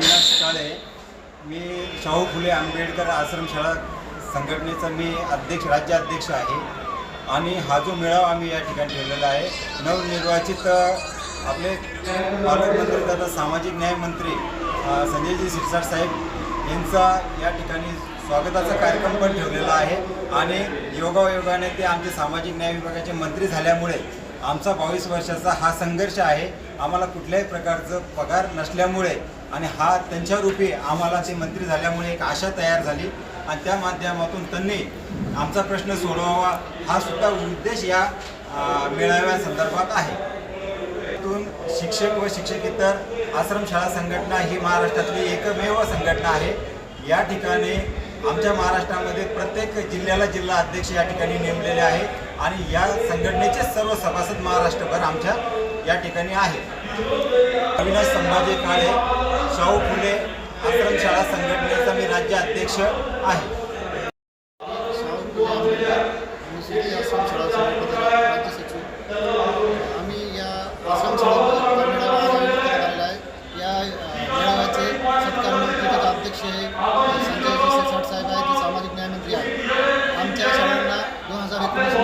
अविनाश काळे मी शाहू फुले आंबेडकर आश्रमशाळा संघटनेचा मी अध्यक्ष राज्य अध्यक्ष आहे. आणि हा जो मेळावा आम्ही या ठिकाणी ठेवलेला आहे नवनिर्वाचित आपले पालकमंत्री तथा सामाजिक न्याय मंत्री संजयजी शिरसाट साहेब यांचा या ठिकाणी स्वागताचा कार्यक्रम पण ठेवलेला आहे. आणि योगायोगाने ते आमचे सामाजिक न्याय विभागाचे मंत्री झाल्यामुळे आमचा बावीस वर्षाचा हा संघर्ष आहे. आम्हाला कुठल्याही प्रकारचं पगार नसल्यामुळे आणि हा त्यांच्या रूपी आम्हाला ते मंत्री झाल्यामुळे एक आशा तयार झाली. आणि त्या माध्यमातून त्यांनी आमचा प्रश्न सोडवावा हा सुद्धा उद्देश या मेळाव्या संदर्भात आहे. त्यातून शिक्षक व शिक्षकेतर आश्रमशाळा संघटना ही महाराष्ट्रातली एकमेव संघटना आहे. या ठिकाणी आमच्या महाराष्ट्रामध्ये प्रत्येक जिल्ह्याला जिल्हा अध्यक्ष या ठिकाणी नेमलेले आहे. आणि या संघटनेचे सर्व सभासद महाराष्ट्रभर आमच्या या ठिकाणी आहेत. अविनाश संभाजी काळे शाहू फुले आश्रमशाळा संघटनेचा मी राज्य अध्यक्ष आहे. सचिव आम्ही या आहे या अध्यक्ष हे साहेब आहेत ते सामाजिक न्याय आहेत आमच्या शाळांना दोन हजार एकोणीस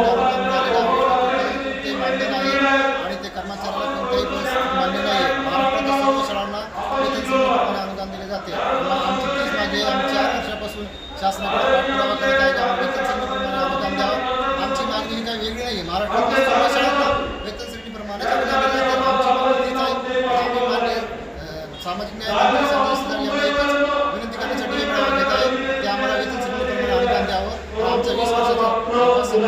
शासनाकडे पाठपुरावा करत आहे की आम्हाला वेतन संहितेप्रमाणे अनुदान द्यावं आमची मागणी ही काही वेगळी नाही आहे महाराष्ट्रातील सर्व शाळांना वेतन संहितेप्रमाणे अनुदान दिले जाते आमची मागणी तीच आहे. आम्ही मान्य अ, सामाजिक न्याय विनंती करण्यासाठी घेत आहे. आम्हाला वेतन अनुदान द्यावं. आणि आमचा वीस वर्षाचा संघ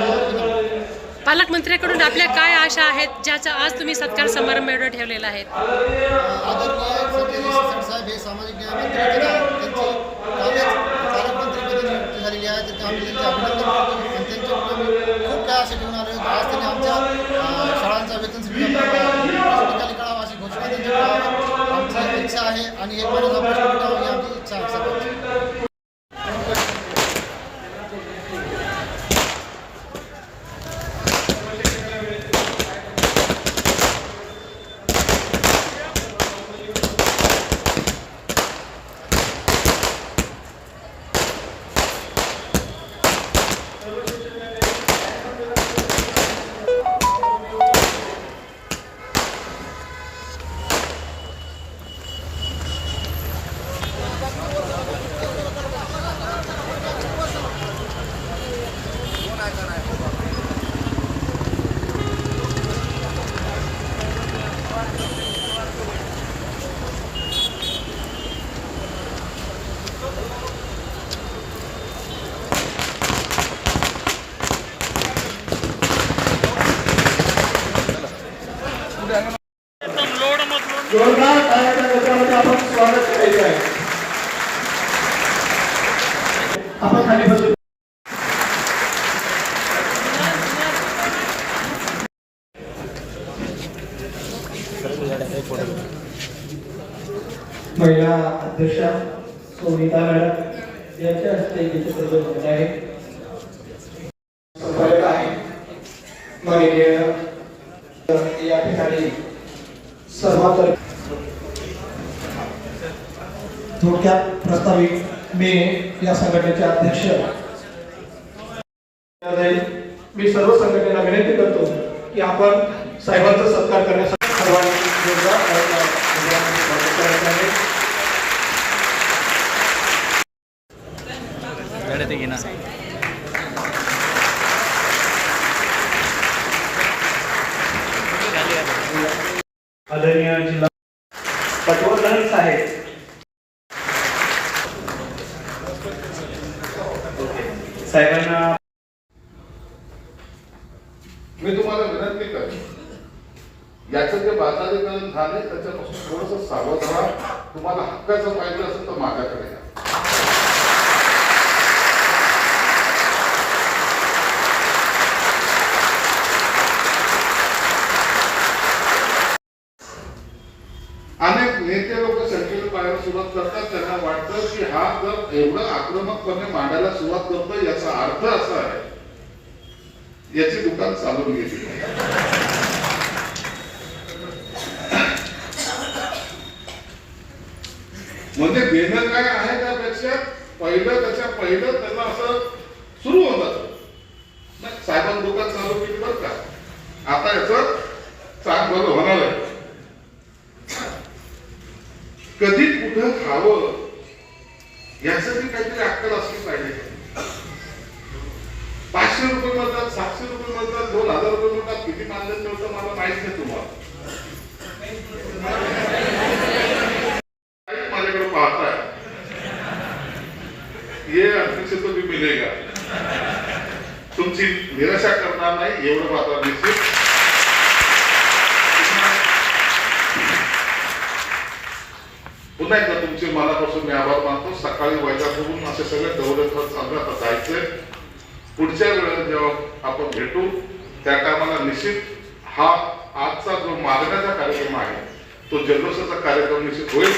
पालकमंत्र्याकडून आपल्या काय आशा आहेत ज्याचा आज तुम्ही सत्कार समारंभ एवढं ठेवलेला आहे? सामाजिक न्याय मंत्री आहे तर आम्ही त्यांचे अभिनंदन करतो आणि त्यांच्याकडून खूप काय असे घेऊन आलो होतो आज त्यांनी आमच्या शाळांचा वेतन निकाली कळावा अशी घोषणा त्यांच्याकडे आमची इच्छा आहे आणि एक महिन्याचा प्रश्न मिटावा ही आमची इच्छा आहे. जोरदार टाळ्याच्या गजरामध्ये आपण स्वागत करायचे आहे. आपण खाली बसू. महिला अध्यक्षा सोनिता मॅडम यांच्या हस्ते हे प्रदर्शन आहे संपादक आहे. माननीय या ठिकाणी सर्वात थोडक्यात प्रस्तावित मी या संघटनेचे अध्यक्ष. मी सर्व संघटनेला विनंती करतो की आपण साहेबांचा सत्कार करण्यासाठी सर्वांनी जोरदार आदरणीय जिल्हा पटवर्धन साहेब. साहेबांना मी तुम्हाला विनंती करतो याचं जे बाजारीकरण झालंय त्याच्यापासून थोडस सावध राहा. तुम्हाला हक्काचं पाहिजे असेल तर माझ्याकडे या. करता त्यांना वाटतं की हा जर एवढं आक्रमकपणे मांडायला सुरुवात करतो याचा अर्थ असा आहे. याची दुकान चालून गेली. म्हणजे देणं काय आहे त्यापेक्षा पहिलं त्याच्या पहिलं त्याला असं सुरू होत. नाही साहेबांनी दुकान चालू केली बरं का? आता याच चांग बरं होणार आहे. कधी कुठं खावं यासाठी काहीतरी अक्कल असली पाहिजे. पाचशे रुपये म्हणतात सातशे रुपये म्हणतात दोन हजार रुपये म्हणतात किती मानधन मिळतं मला माहीत नाही तुम्हाला. माझ्याकडे पाहताय? ये अध्यक्ष तुम्ही मिळेगा मिलेगा तुमची निराशा करणार नाही एवढं मात्र निश्चित. पुन्हा एकदा तुमचे मनापासून मी आभार मानतो. सकाळी वैजापूरून असे सगळे दौरे खर्च चालू आता जायचंय. पुढच्या वेळेला जेव्हा आपण भेटू त्या टायमाला निश्चित हा आजचा जो मागण्याचा कार्यक्रम आहे तो जल्लोषाचा कार्यक्रम निश्चित होईल.